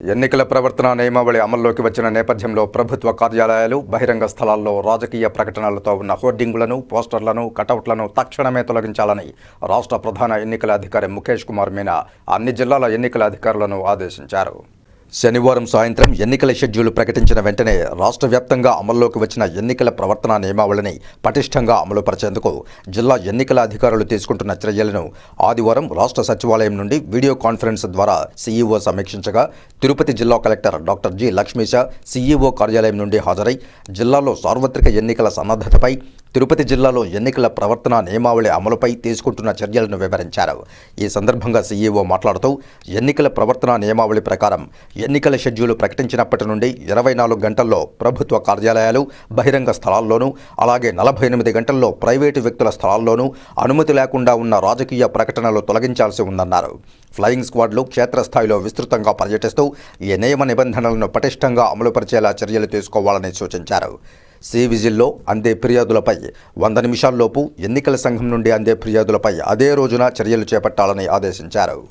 ఎన్నికల ప్రవర్తన నియమావళి అమల్లోకి వచ్చిన నేపథ్యంలో ప్రభుత్వ కార్యాలయాలు బహిరంగ స్థలాల్లో రాజకీయ ప్రకటనలతో ఉన్న హోర్డింగులను పోస్టర్లను కటౌట్లను తక్షణమే తొలగించాలని రాష్ట్ర ప్రధాన ఎన్నికల అధికారి ముఖేష్ కుమార్ మీనా అన్ని జిల్లాల ఎన్నికల అధికారులను ఆదేశించారు. శనివారం సాయంత్రం ఎన్నికల షెడ్యూల్ ప్రకటించిన వెంటనే రాష్ట్ర వ్యాప్తంగా అమల్లోకి వచ్చిన ఎన్నికల ప్రవర్తన నియమావళిని పటిష్టంగా అమలుపరిచేందుకు జిల్లా ఎన్నికల అధికారులు తీసుకుంటున్న చర్యలను ఆదివారం రాష్ట్ర సచివాలయం నుండి వీడియో కాన్ఫరెన్స్ ద్వారా సీఈఓ సమీక్షించగా తిరుపతి జిల్లా collector doctor G Lakshmisha CEO కార్యాలయం నుండి హాజరై జిల్లాలో సార్వత్రిక ఎన్నికల సన్నద్ధతపై తిరుపతి జిల్లాలో ఎన్నికల ప్రవర్తన నియమావళి అమలుపై తీసుకుంటున్న చర్యలను వివరించారు. ఈ సందర్భంగా సీఈఓ మాట్లాడుతూ ఎన్నికల ప్రవర్తన నియమావళి ప్రకారం ఎన్నికల షెడ్యూల్ ప్రకటించినప్పటి నుండి ఇరవై నాలుగు గంటల్లో ప్రభుత్వ కార్యాలయాలు బహిరంగ స్థలాల్లోనూ అలాగే నలభై ఎనిమిది గంటల్లో ప్రైవేటు వ్యక్తుల స్థలాల్లోనూ అనుమతి లేకుండా ఉన్న రాజకీయ ప్రకటనలు తొలగించాల్సి ఉందన్నారు. ఫ్లయింగ్ స్క్వాడ్లు క్షేత్రస్థాయిలో విస్తృతంగా పర్యటిస్తూ ఈ నియమ నిబంధనలను పటిష్టంగా అమలుపరిచేలా చర్యలు తీసుకోవాలని సూచించారు. సి విజిల్లో అందే ఫిర్యాదులపై వంద నిమిషాల్లోపు ఎన్నికల సంఘం నుండి అందే ఫిర్యాదులపై అదే రోజున చర్యలు చేపట్టాలని ఆదేశించారు.